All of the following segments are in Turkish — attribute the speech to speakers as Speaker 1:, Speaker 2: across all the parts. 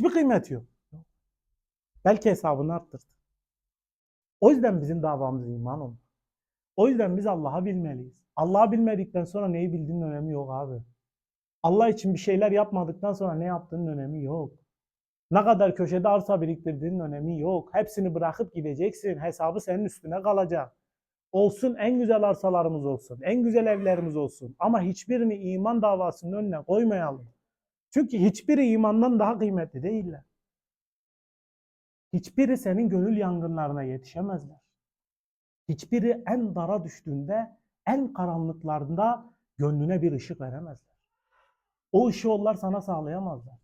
Speaker 1: Hiçbir kıymeti yok. Belki hesabını arttırdı. O yüzden bizim davamız iman olmalı. O yüzden biz Allah'ı bilmeliyiz. Allah'ı bilmedikten sonra neyi bildiğinin önemi yok abi. Allah için bir şeyler yapmadıktan sonra ne yaptığının önemi yok. Ne kadar köşede arsa biriktirdiğinin önemi yok. Hepsini bırakıp gideceksin. Hesabı senin üstüne kalacak. Olsun en güzel arsalarımız olsun. En güzel evlerimiz olsun. Ama hiçbirini iman davasının önüne koymayalım. Çünkü hiçbiri imandan daha kıymetli değiller. Hiçbiri senin gönül yangınlarına yetişemezler. Hiçbiri en dara düştüğünde, en karanlıklarında gönlüne bir ışık veremezler. O ışığı onlar sana sağlayamazlar.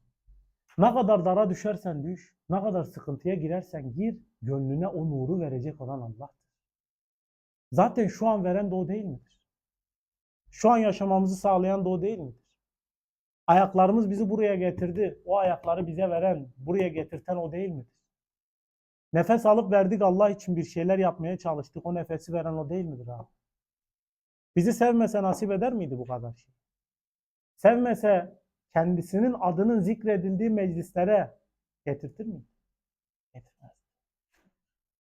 Speaker 1: Ne kadar dara düşersen düş, ne kadar sıkıntıya girersen gir, gönlüne o nuru verecek olan Allah'tır. Zaten şu an veren de o değil midir? Şu an yaşamamızı sağlayan da o değil midir? Ayaklarımız bizi buraya getirdi. O ayakları bize veren, buraya getirten o değil midir? Nefes alıp verdik Allah için bir şeyler yapmaya çalıştık. O nefesi veren o değil midir abi? Bizi sevmese nasip eder miydi bu kadar şey? Sevmese kendisinin adının zikredildiği meclislere getirtir mi? Getirmez.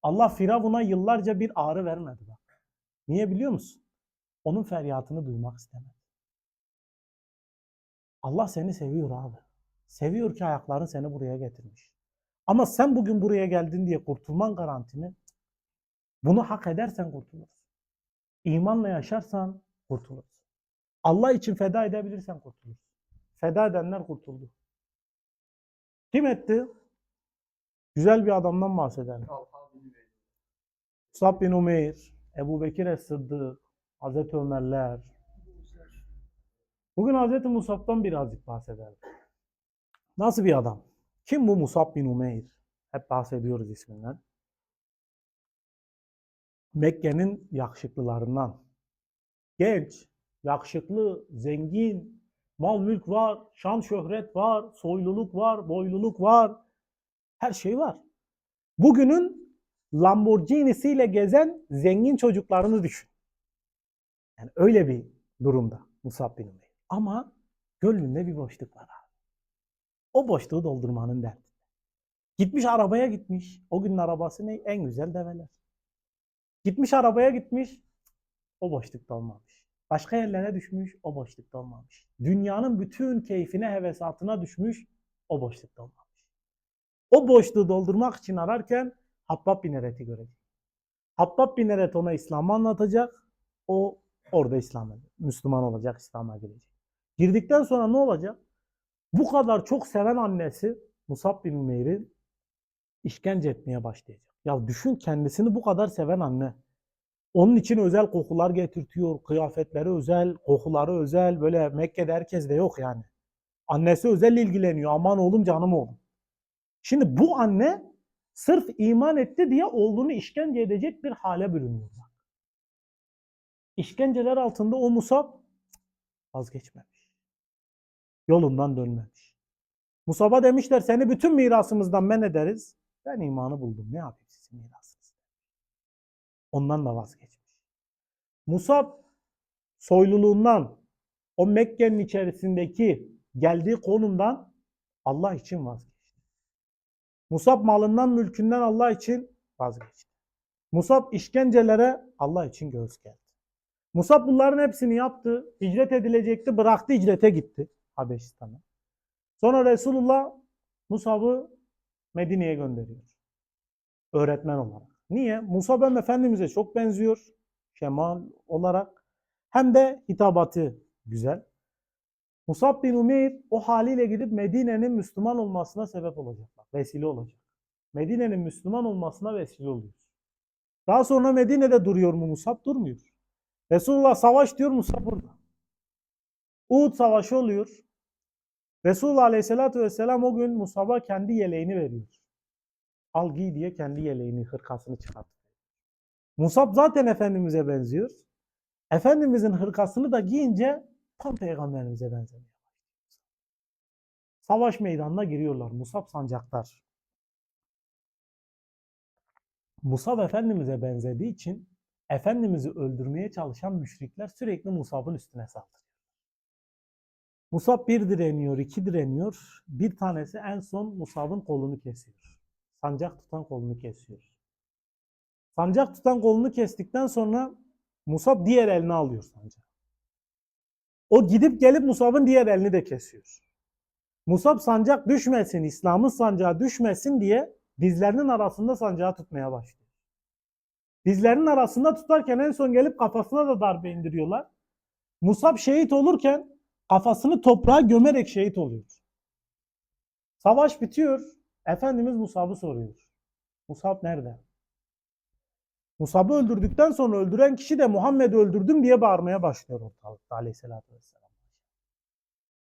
Speaker 1: Allah Firavun'a yıllarca bir ağrı vermedi bak. Niye biliyor musun? Onun feryatını duymak istemedi. Allah seni seviyor abi. Seviyor ki ayakların seni buraya getirmiş. Ama sen bugün buraya geldin diye kurtulman garanti mi? Bunu hak edersen kurtulursun. İmanla yaşarsan kurtulursun. Allah için feda edebilirsen kurtulursun. Feda edenler kurtuldu. Kim etti? Güzel bir adamdan bahsedelim. Musab bin Umeyr, Ebu Bekir Es-Sıddık, Hazreti Ömerler. Bugün Hazreti Musab'dan birazcık bahsedelim. Nasıl bir adam? Kim bu Musab bin Umeyr? Hep bahsediyoruz isminden. Mekke'nin yakışıklılarından. Genç, yakışıklı, zengin, mal mülk var, şan şöhret var, soyluluk var, boyluluk var. Her şey var. Bugünün Lamborghini'siyle gezen zengin çocuklarını düşün. Yani öyle bir durumda Musab bin Umeyr. Ama gönlünde bir boşluk var abi. O boşluğu doldurmanın derdi. Gitmiş arabaya gitmiş. O günün arabası ne? En güzel develer. Gitmiş arabaya gitmiş. O boşlukta olmamış. Başka yerlere düşmüş. O boşlukta olmamış. Dünyanın bütün keyfine, hevesatına düşmüş. O boşlukta olmamış. O boşluğu doldurmak için ararken Habbab bin Eret'i görecek. Habbab bin Eret ona İslam'ı anlatacak. O orada İslam'a, Müslüman olacak, İslam'a girecek. Girdikten sonra ne olacak? Bu kadar çok seven annesi Musab bin Umeyr'i işkence etmeye başlayacak. Ya düşün kendisini bu kadar seven anne. Onun için özel kokular getirtiyor. Kıyafetleri özel, kokuları özel. Böyle Mekke'de herkes de yok yani. Annesi özel ilgileniyor. Aman oğlum canım oğlum. Şimdi bu anne sırf iman etti diye oğlunu işkence edecek bir hale bürünüyor. İşkenceler altında o Musab vazgeçmemiş. Yolundan dönmemiş. Musab'a demişler seni bütün mirasımızdan men ederiz. Ben imanı buldum. Ne yapayım sizin mirasınız? Ondan da vazgeçmiş. Musab soyluluğundan o Mekke'nin içerisindeki geldiği konumdan Allah için vazgeçti. Musab malından mülkünden Allah için vazgeçti. Musab işkencelere Allah için göğüs geldi. Musab bunların hepsini yaptı. Hicret edilecekti. Bıraktı hicrete gitti Habeşistan'a. Sonra Resulullah Musab'ı Medine'ye gönderiyor. Öğretmen olarak. Niye? Musab hem Efendimiz'e çok benziyor. Şemal olarak. Hem de hitabatı güzel. Musab bin Umeyr o haliyle gidip Medine'nin Müslüman olmasına sebep olacaklar. Vesile olacak. Medine'nin Müslüman olmasına vesile oluyor. Daha sonra Medine'de duruyor mu Musab? Durmuyor. Resulullah savaş diyor Musab burada. Uhud savaşı oluyor. Resulullah Aleyhisselatü Vesselam o gün Musab'a kendi yeleğini veriyor. Al giy diye kendi yeleğini, hırkasını çıkartıyor. Musab zaten Efendimiz'e benziyor. Efendimiz'in hırkasını da giyince tam Peygamberimize benzemiyor. Savaş meydanına giriyorlar. Musab sancaktar. Musab Efendimiz'e benzediği için Efendimiz'i öldürmeye çalışan müşrikler sürekli Musab'ın üstüne saldırıyor. Musab bir direniyor, iki direniyor. Bir tanesi en son Musab'ın kolunu kesiyor. Sancak tutan kolunu kesiyor. Sancak tutan kolunu kestikten sonra Musab diğer elini alıyor sancağı. O gidip gelip Musab'ın diğer elini de kesiyor. Musab sancak düşmesin, İslam'ın sancağı düşmesin diye dizlerinin arasında sancağı tutmaya başlıyor. Dizlerinin arasında tutarken en son gelip kafasına da darbe indiriyorlar. Musab şehit olurken kafasını toprağa gömerek şehit oluyor. Savaş bitiyor. Efendimiz Musab'ı soruyor. Musab nerede? Musab'ı öldürdükten sonra öldüren kişi de Muhammed'i öldürdüm diye bağırmaya başlıyor ortalıkta aleyhissalatü vesselam.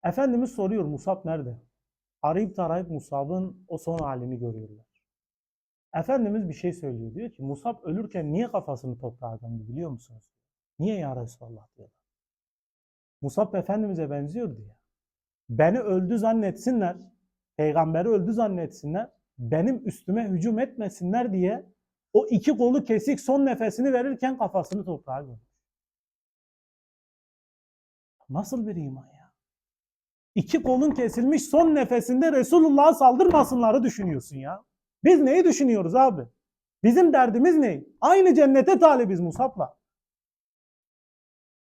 Speaker 1: Efendimiz soruyor Musab nerede? Arayıp tarayıp Musab'ın o son halini görüyorlar. Efendimiz bir şey söylüyor. Diyor ki Musab ölürken niye kafasını toprağa gömdü biliyor musunuz? Niye ya Resulallah diyorlar. Musab Efendimiz'e benziyor diye. Beni öldü zannetsinler, peygamberi öldü zannetsinler, benim üstüme hücum etmesinler diye o iki kolu kesik son nefesini verirken kafasını toprağa gömdü. Nasıl bir iman ya? İki kolun kesilmiş son nefesinde Resulullah'a saldırmasınları düşünüyorsun ya. Biz neyi düşünüyoruz abi? Bizim derdimiz ne? Aynı cennete talibiz Musab'la.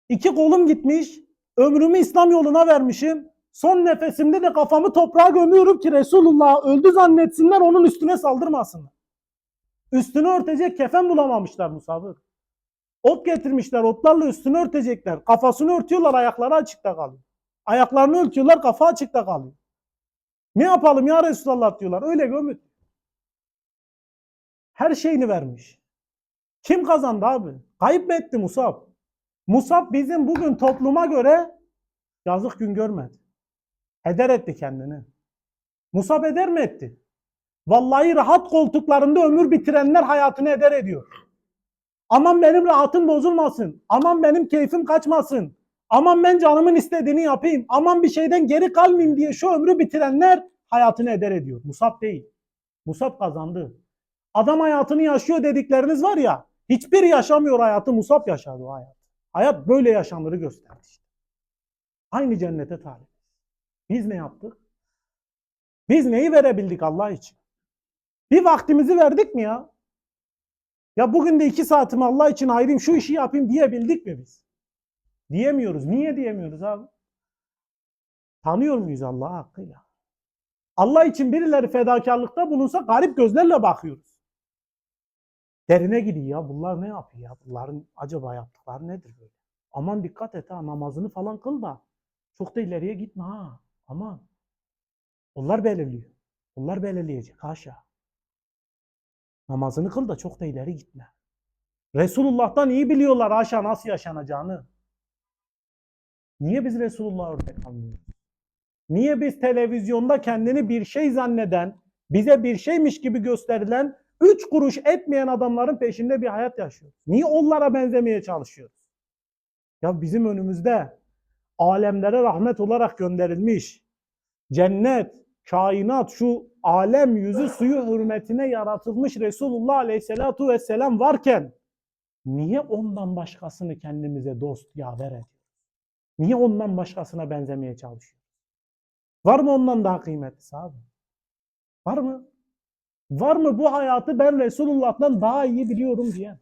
Speaker 1: İki kolum gitmiş, ömrümü İslam yoluna vermişim. Son nefesimde de kafamı toprağa gömüyorum ki Resulullah öldü zannetsinler onun üstüne saldırmasınlar. Üstünü örtecek kefen bulamamışlar Musab'ı. Ot getirmişler, otlarla üstünü örtecekler. Kafasını örtüyorlar, ayakları açıkta kalıyor. Ayaklarını örtüyorlar, kafa açıkta kalıyor. Ne yapalım ya Resulallah diyorlar. Öyle gömün. Her şeyini vermiş. Kim kazandı abi? Kayıp mı etti Musab? Musab bizim bugün topluma göre yazık gün görmedi. Heder etti kendini. Musab eder mi etti? Vallahi rahat koltuklarında ömür bitirenler hayatını eder ediyor. Aman benim rahatım bozulmasın. Aman benim keyfim kaçmasın. Aman ben canımın istediğini yapayım. Aman bir şeyden geri kalmayayım diye şu ömrü bitirenler hayatını eder ediyor. Musab değil. Musab kazandı. Adam hayatını yaşıyor dedikleriniz var ya. Hiçbir yaşamıyor hayatı. Musab yaşadı o hayat. Hayat böyle yaşanları gösterdi işte. Aynı cennete talip. Biz ne yaptık? Biz neyi verebildik Allah için? Bir vaktimizi verdik mi ya? Ya bugün de iki saatimi Allah için ayırayım şu işi yapayım diyebildik mi biz? Diyemiyoruz. Niye diyemiyoruz abi? Tanıyor muyuz Allah'ı hakkıyla? Allah için birileri fedakarlıkta bulunsa garip gözlerle bakıyoruz. Derine gidiyor ya bunlar ne yapıyor ya? Bunların acaba yaptıkları nedir böyle? Aman dikkat et ha namazını falan kıl da çok da ileriye gitme ha. Aman. Onlar belirliyor. Onlar belirleyecek haşa. Namazını kıl da çok da ileri gitme. Resulullah'tan iyi biliyorlar haşa nasıl yaşanacağını. Niye biz Resulullah'a örnek almıyoruz? Niye biz televizyonda kendini bir şey zanneden, bize bir şeymiş gibi gösterilen, üç kuruş etmeyen adamların peşinde bir hayat yaşıyoruz? Niye onlara benzemeye çalışıyoruz? Ya bizim önümüzde alemlere rahmet olarak gönderilmiş cennet, kainat, şu alem yüzü suyu hürmetine yaratılmış Resulullah Aleyhisselatu Vesselam varken niye ondan başkasını kendimize dost yaver ediyoruz? Niye ondan başkasına benzemeye çalışıyoruz? Var mı ondan daha kıymetlisi abi? Var mı? Var mı bu hayatı ben Resulullah'tan daha iyi biliyorum diye?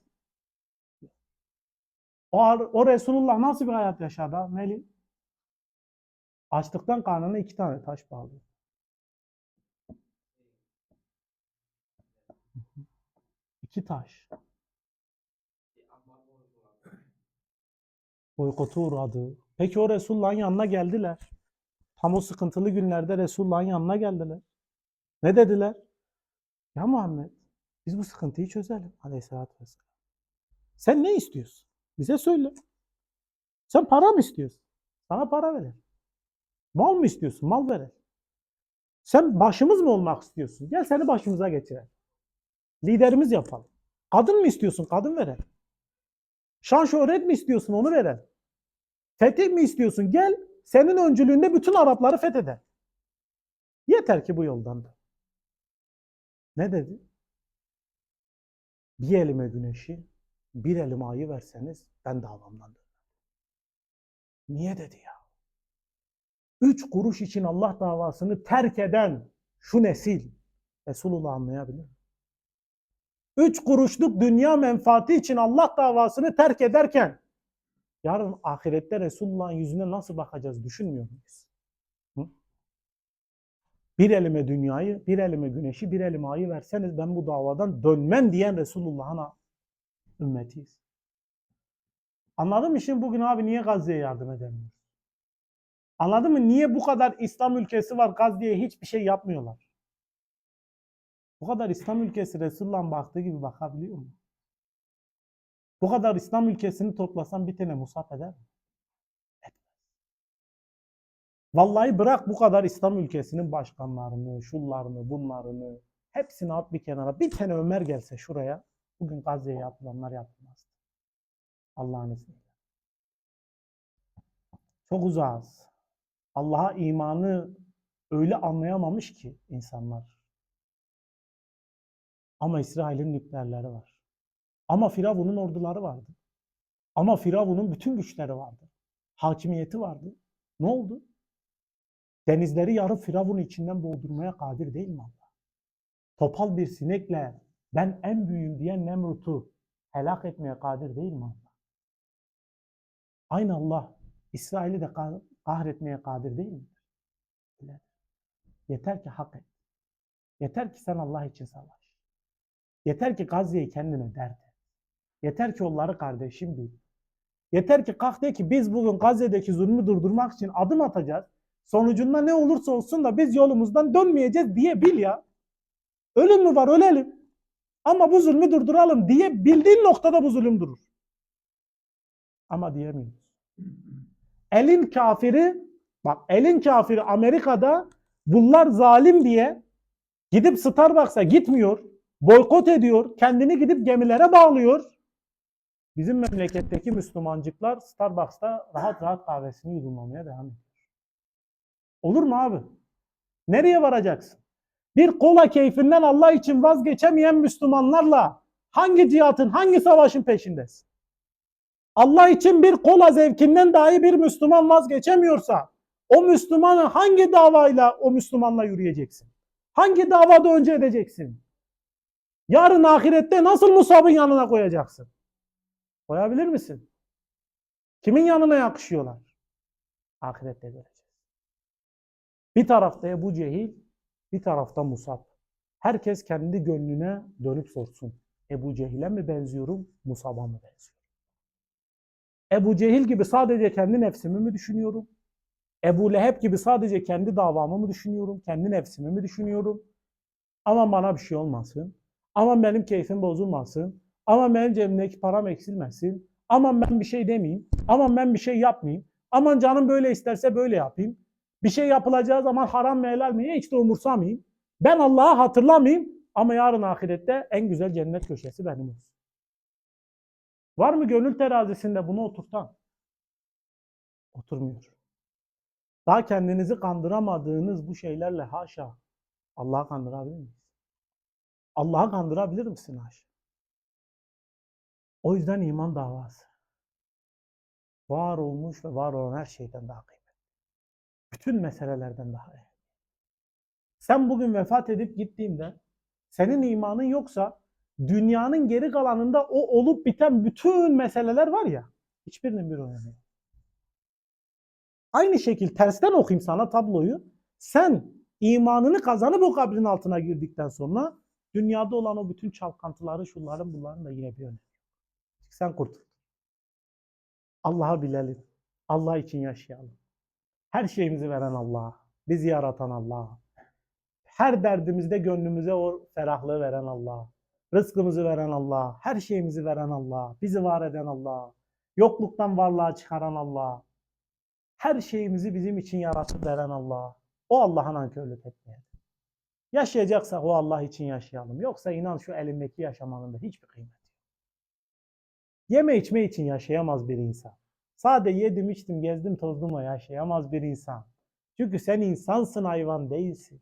Speaker 1: O, o Resulullah nasıl bir hayat yaşadı Melih? Açlıktan karnına iki tane taş bağlıyor. İki taş. Boykota uğradı. Peki o Resulullah'ın yanına geldiler. Tam o sıkıntılı günlerde Resulullah'ın yanına geldiler. Ne dediler? Ya Muhammed biz bu sıkıntıyı çözelim. Aleyhisselatü vesselam. Sen ne istiyorsun? Bize söyle. Sen para mı istiyorsun? Sana para verelim. Mal mı istiyorsun? Mal verelim. Sen başımız mı olmak istiyorsun? Gel seni başımıza geçirelim. Liderimiz yapalım. Kadın mı istiyorsun? Kadın verelim. Şan şöhret mi istiyorsun? Onu verelim. Fetih mi istiyorsun? Gel senin öncülüğünde bütün Arapları fetheder. Yeter ki bu yoldan da. Ne dedi? Bir elime güneşi, bir elime ayı verseniz ben davamdan dönmem. Niye dedi ya? Üç kuruş için Allah davasını terk eden şu nesil Resulullah anlayabilir mi? Üç kuruşluk dünya menfaati için Allah davasını terk ederken yarın ahirette Resulullah'ın yüzüne nasıl bakacağız düşünmüyor muyuz? Bir elime dünyayı, bir elime güneşi, bir elime ayı verseniz ben bu davadan dönmem diyen Resulullah'ın ümmetiyiz. Anladın mı şimdi bugün abi niye Gazze'ye yardım edemiyoruz? Anladın mı? Niye bu kadar İslam ülkesi var Gazze'ye hiçbir şey yapmıyorlar? Bu kadar İslam ülkesi Resulullah'ın baktığı gibi bakabiliyor mu? Bu kadar İslam ülkesini toplasan bir tane Musab eder mi? Vallahi bırak bu kadar İslam ülkesinin başkanlarını, şunlarını, bunlarını hepsini at bir kenara. Bir tane Ömer gelse şuraya bugün Gazze'ye yapılanlar yapılmaz. Allah'ın izniyle. Çok uzağız. Allah'a imanı öyle anlayamamış ki insanlar. Ama İsrail'in nükleerleri var. Ama Firavun'un orduları vardı. Ama Firavun'un bütün güçleri vardı. Hakimiyeti vardı. Ne oldu? Denizleri yarıp Firavun'u içinden boğdurmaya kadir değil mi Allah? Topal bir sinekle ben en büyüğüm diyen Nemrut'u helak etmeye kadir değil mi Allah? Aynı Allah İsrail'i de kah- kahretmeye kadir değil mi? Yeter ki hak et. Yeter ki sen Allah için savaş. Yeter ki Gazze'yi kendine dert et. Yeter ki onları kardeşim bil. Yeter ki kalk de ki biz bugün Gazze'deki zulmü durdurmak için adım atacağız. Sonucunda ne olursa olsun da biz yolumuzdan dönmeyeceğiz diye bil ya. Ölüm mü var ölelim. Ama bu zulmü durduralım diye bildiğin noktada bu zulüm durur. Ama diyemiyoruz. Elin kafiri, bak elin kafiri Amerika'da bunlar zalim diye gidip Starbucks'a gitmiyor, boykot ediyor, kendini gidip gemilere bağlıyor. Bizim memleketteki Müslümancıklar Starbucks'ta rahat rahat kahvesini yudumlamaya devam ediyor. Olur mu abi? Nereye varacaksın? Bir kola keyfinden Allah için vazgeçemeyen Müslümanlarla hangi cihatın, hangi savaşın peşindesin? Allah için bir kola zevkinden dahi bir Müslüman vazgeçemiyorsa o Müslümanı hangi davayla o Müslümanla yürüyeceksin? Hangi davada önce edeceksin? Yarın ahirette nasıl Musab'ın yanına koyacaksın? Koyabilir misin? Kimin yanına yakışıyorlar? Ahirette göreceğiz. Bir tarafta Ebu Cehil, bir tarafta Musab. Herkes kendi gönlüne dönüp sorsun. Ebu Cehil'e mi benziyorum, Musab'a mı benziyorum? Ebu Cehil gibi sadece kendi nefsimi mi düşünüyorum? Ebu Leheb gibi sadece kendi davamı mı düşünüyorum? Kendi nefsimi mi düşünüyorum? Aman bana bir şey olmasın. Aman benim keyfim bozulmasın. Aman benim cebimdeki param eksilmesin. Aman ben bir şey demeyeyim. Aman ben bir şey yapmayayım. Aman canım böyle isterse böyle yapayım. Bir şey yapılacağı zaman haram mı helal mi hiç de umursamayayım. Ben Allah'ı hatırlamayayım ama yarın ahirette en güzel cennet köşesi benim olsun. Var mı gönül terazisinde bunu oturtan? Oturmuyor. Daha kendinizi kandıramadığınız bu şeylerle haşa Allah'ı kandırabilir miyiz? Allah'ı kandırabilir misin haşa? O yüzden iman davası. Var olmuş ve var olan her şeyden daha kıymetli. Bütün meselelerden daha önemli. Sen bugün vefat edip gittiğinde senin imanın yoksa dünyanın geri kalanında o olup biten bütün meseleler var ya hiçbirinin bir önemi yok. Aynı şekil tersten okuyayım sana tabloyu. Sen imanını kazanıp o kabrin altına girdikten sonra dünyada olan o bütün çalkantıları, şunların bunların da yine bir önemi. Sen kurtul. Allah'a bilelim. Allah için yaşayalım. Her şeyimizi veren Allah. Bizi yaratan Allah. Her derdimizde gönlümüze o ferahlığı veren Allah. Rızkımızı veren Allah. Her şeyimizi veren Allah. Bizi var eden Allah. Yokluktan varlığa çıkaran Allah. Her şeyimizi bizim için yaratıp veren Allah. O Allah'a nankörlük etmeyelim. Yaşayacaksak o Allah için yaşayalım. Yoksa inan şu elindeki yaşamanın da hiçbir kıymeti yok. Yeme içme için yaşayamaz bir insan. Sade yedim içtim gezdim tozdumla yaşayamaz bir insan. Çünkü sen insansın hayvan değilsin.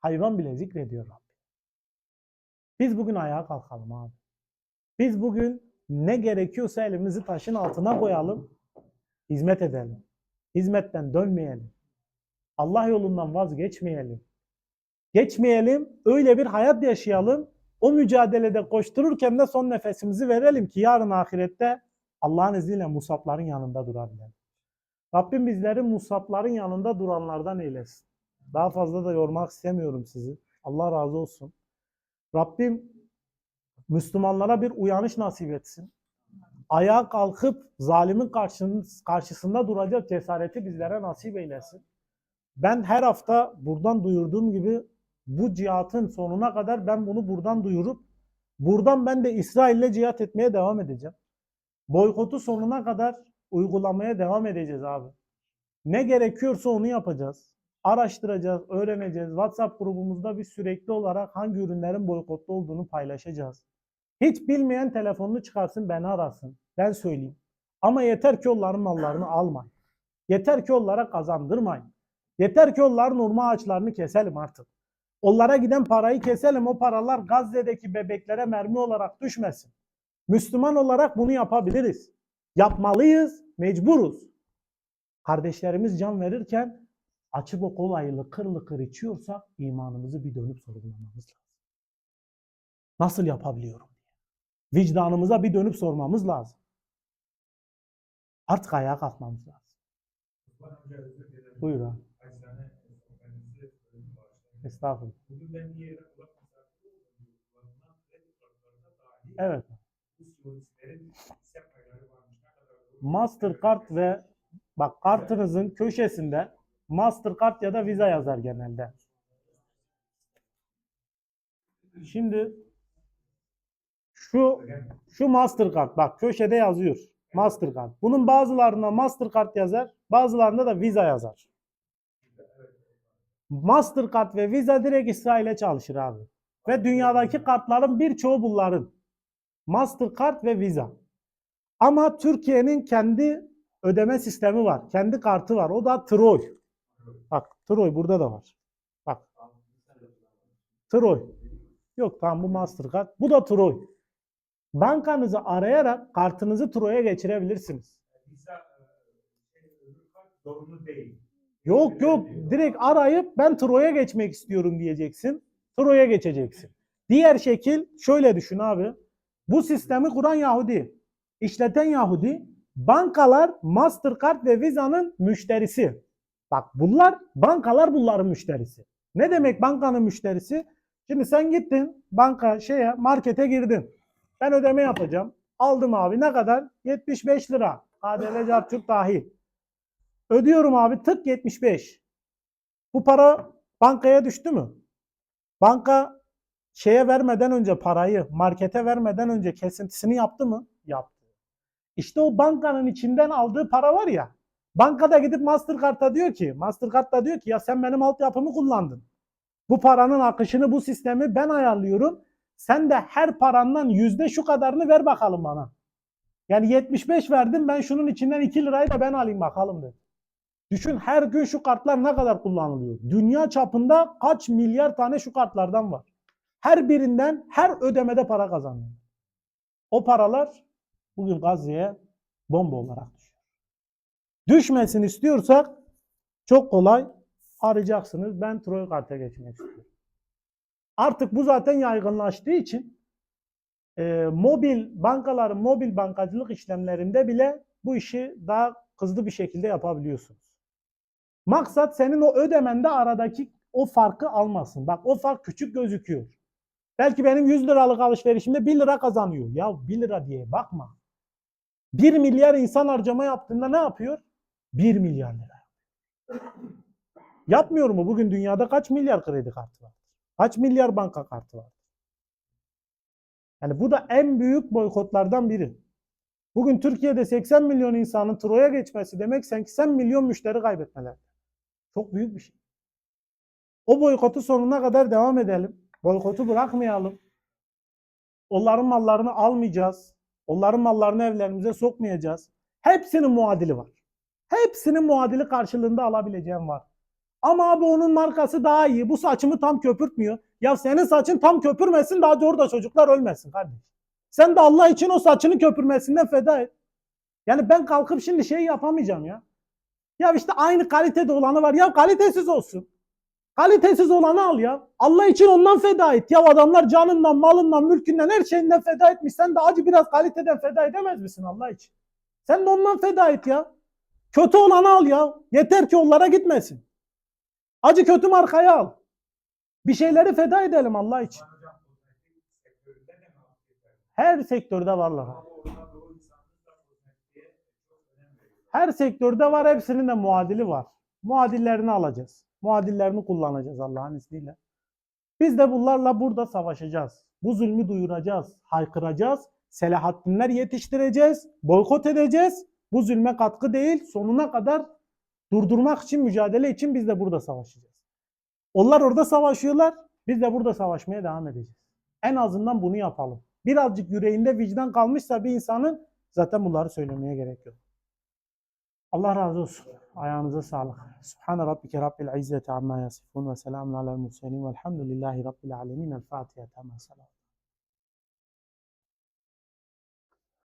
Speaker 1: Hayvan bile zikrediyor Rabbim. Biz bugün ayağa kalkalım abi. Biz bugün ne gerekiyorsa elimizi taşın altına koyalım. Hizmet edelim. Hizmetten dönmeyelim. Allah yolundan vazgeçmeyelim. Geçmeyelim, öyle bir hayat yaşayalım. O mücadelede koştururken de son nefesimizi verelim ki yarın ahirette Allah'ın izniyle musapların yanında durabilelim. Rabbim bizleri musapların yanında duranlardan eylesin. Daha fazla da yormak istemiyorum sizi. Allah razı olsun. Rabbim Müslümanlara bir uyanış nasip etsin. Ayağa kalkıp zalimin karşısında duracak cesareti bizlere nasip eylesin. Ben her hafta buradan duyurduğum gibi bu cihatın sonuna kadar ben bunu buradan duyurup buradan ben de İsrail'le cihat etmeye devam edeceğim. Boykotu sonuna kadar uygulamaya devam edeceğiz abi. Ne gerekiyorsa onu yapacağız. Araştıracağız, öğreneceğiz. WhatsApp grubumuzda bir sürekli olarak hangi ürünlerin boykotlu olduğunu paylaşacağız. Hiç bilmeyen telefonunu çıkarsın beni arasın. Ben söyleyeyim. Ama yeter ki onların mallarını almayın. Yeter ki onlara kazandırmayın. Yeter ki onların hurma ağaçlarını keselim artık. Onlara giden parayı keselim. O paralar Gazze'deki bebeklere mermi olarak düşmesin. Müslüman olarak bunu yapabiliriz. Yapmalıyız, mecburuz. Kardeşlerimiz can verirken açıp o kolayı lıkır lıkır içiyorsak imanımızı bir dönüp sorgulamamız lazım. Nasıl yapabiliyorum? Vicdanımıza bir dönüp sormamız lazım. Artık ayağa kalkmamız lazım. Buyur abi. Estağfurullah. Evet. Mastercard ve bak kartınızın köşesinde Mastercard ya da Visa yazar genelde. Şimdi şu şu Mastercard bak köşede yazıyor. Mastercard. Bunun bazılarında Mastercard yazar, bazılarında da Visa yazar. Mastercard ve Visa direkt İsrail'e çalışır abi. Ve dünyadaki kartların birçoğu bunların. Mastercard ve Visa. Ama Türkiye'nin kendi ödeme sistemi var. Kendi kartı var. O da Troy. Bak Troy burada da var. Bak. Troy. Yok tamam bu Mastercard. Bu da Troy. Bankanızı arayarak kartınızı Troy'a geçirebilirsiniz. Yok yok direkt arayıp ben Troy'a geçmek istiyorum diyeceksin. Troy'a geçeceksin. Diğer şekil şöyle düşün abi. Bu sistemi kuran Yahudi, işleten Yahudi, bankalar Mastercard ve Visa'nın müşterisi. Bak bunlar bankalar bunların müşterisi. Ne demek bankanın müşterisi? Şimdi sen gittin banka şeye markete girdin. Ben ödeme yapacağım. Aldım abi ne kadar? 75 lira. KDV Cartürk dahil. Ödüyorum abi tık 75. Bu para bankaya düştü mü? Banka şeye vermeden önce parayı markete vermeden önce kesintisini yaptı mı? Yaptı. İşte o bankanın içinden aldığı para var ya. Bankada gidip Mastercard'a diyor ki, Mastercard da diyor ki ya sen benim altyapımı kullandın. Bu paranın akışını, bu sistemi ben ayarlıyorum. Sen de her parandan yüzde şu kadarını ver bakalım bana. Yani 75 verdim ben şunun içinden 2 lirayı da ben alayım bakalım dedi. Düşün her gün şu kartlar ne kadar kullanılıyor. Dünya çapında kaç milyar tane şu kartlardan var. Her birinden her ödemede para kazanıyor. O paralar bugün Gazze'ye bomba olarak düşüyor. Düşmesin istiyorsak çok kolay arayacaksınız. Ben Troy karta geçmek istiyorum. Artık bu zaten yaygınlaştığı için e, mobil bankaların mobil bankacılık işlemlerinde bile bu işi daha hızlı bir şekilde yapabiliyorsunuz. Maksat senin o ödemende aradaki o farkı almasın. Bak o fark küçük gözüküyor. Belki benim 100 liralık alışverişimde 1 lira kazanıyor. Ya 1 lira diye bakma. 1 milyar insan harcama yaptığında ne yapıyor? 1 milyar lira. Yapmıyor mu? Bugün dünyada kaç milyar kredi kartı var? Kaç milyar banka kartı var? Yani bu da en büyük boykotlardan biri. Bugün Türkiye'de 80 milyon insanın Troy'a geçmesi demek 80 milyon müşteri kaybetmeler. Çok büyük bir şey. O boykotu sonuna kadar devam edelim. Boykotu bırakmayalım. Onların mallarını almayacağız. Onların mallarını evlerimize sokmayacağız. Hepsinin muadili var. Hepsinin muadili karşılığında alabileceğim var. Ama abi onun markası daha iyi. Bu saçımı tam köpürtmüyor. Ya senin saçın tam köpürmesin daha da orada çocuklar ölmesin kardeş. Sen de Allah için o saçını köpürmesinden feda et. Yani ben kalkıp şimdi şey yapamayacağım ya. Ya işte aynı kalitede olanı var. Ya kalitesiz olsun. Kalitesiz olanı al ya. Allah için ondan feda et. Ya adamlar canından, malından, mülkünden, her şeyinden feda etmiş. Sen de acı biraz kaliteden feda edemez misin Allah için? Sen de ondan feda et ya. Kötü olanı al ya. Yeter ki onlara gitmesin. Acı kötü markayı al. Bir şeyleri feda edelim Allah için. Her sektörde varlar. Her sektörde var. Hepsinin de muadili var. Muadillerini alacağız. Muadillerini kullanacağız Allah'ın izniyle. Biz de bunlarla burada savaşacağız. Bu zulmü duyuracağız, haykıracağız. Selahattinler yetiştireceğiz, boykot edeceğiz. Bu zulme katkı değil, sonuna kadar durdurmak için, mücadele için biz de burada savaşacağız. Onlar orada savaşıyorlar, biz de burada savaşmaya devam edeceğiz. En azından bunu yapalım. Birazcık yüreğinde vicdan kalmışsa bir insanın zaten bunları söylemeye gerek yok. Allah razı olsun. Ayağınıza sağlık. Subhane rabbike rabbil izzeti amma yasifun ve selamun alel murselin velhamdülillahi rabbil alemin. El Fatiha. Tamam. Selam.